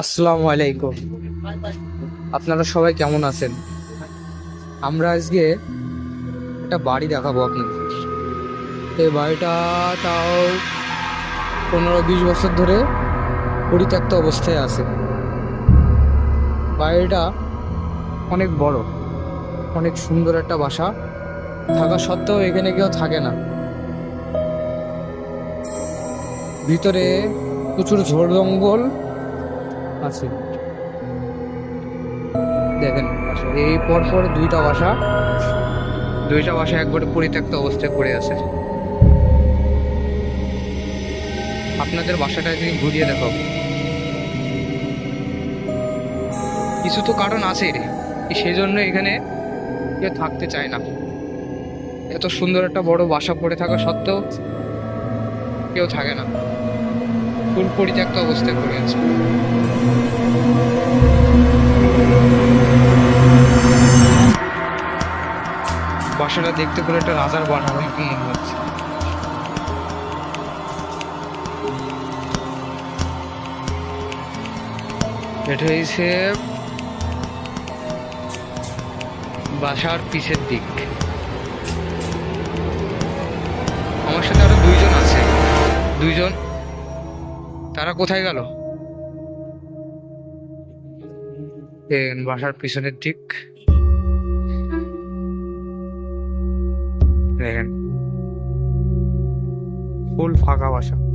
আসসালামু আলাইকুম। আপনারা সবাই কেমন আছেন? আমরা আজকে একটা বাড়ি দেখাবো আপনাদের। এই বাড়িটা তাও পনেরো বিশ বছর ধরে পরিত্যক্ত অবস্থায় আছে। বাড়িটা অনেক বড়, অনেক সুন্দর একটা বাসা। থাকা সত্ত্বেও এখানে কেউ থাকে না। ভিতরে প্রচুর ঝোড় জঙ্গল আছে। দেখেন। এই পর পর দুইটা বাসা দুইটা বাসা একবারে পরিত্যক্ত অবস্থায় পড়ে আছে। আপনাদের বাসাটা যদি ঘুরিয়ে দেখাবো কিছু তো কারণ আছে সেই জন্য এখানে কেউ থাকতে চায় না। এত সুন্দর একটা বড় বাসা পড়ে থাকা সত্ত্বেও কেউ থাকে না। ফুল পরিত্যক্ত অবস্থায় পড়ে আছে। বাসাটা দেখতে পুরো একটা রাজার মনে হচ্ছে। এটা হয়েছে বাসার পিছের দিক। আমার সাথে আরও দুইজন আছে। দুইজন? তারা কোথায় গেল? বাসার পিছনের দিক। দেখেন। ফুল ফাঁকা বাসা।